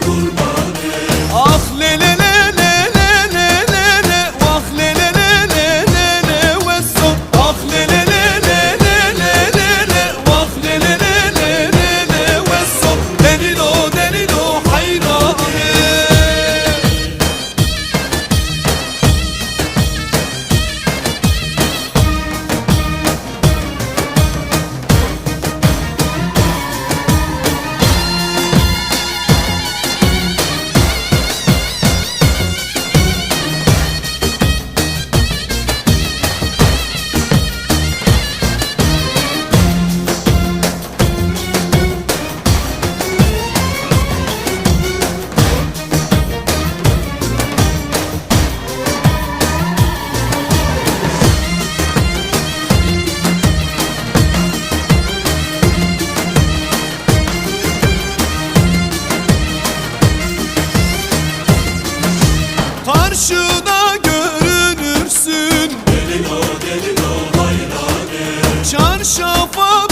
Kurban Karşıda görünürsün. Delilo delilo hayrane Çarşafa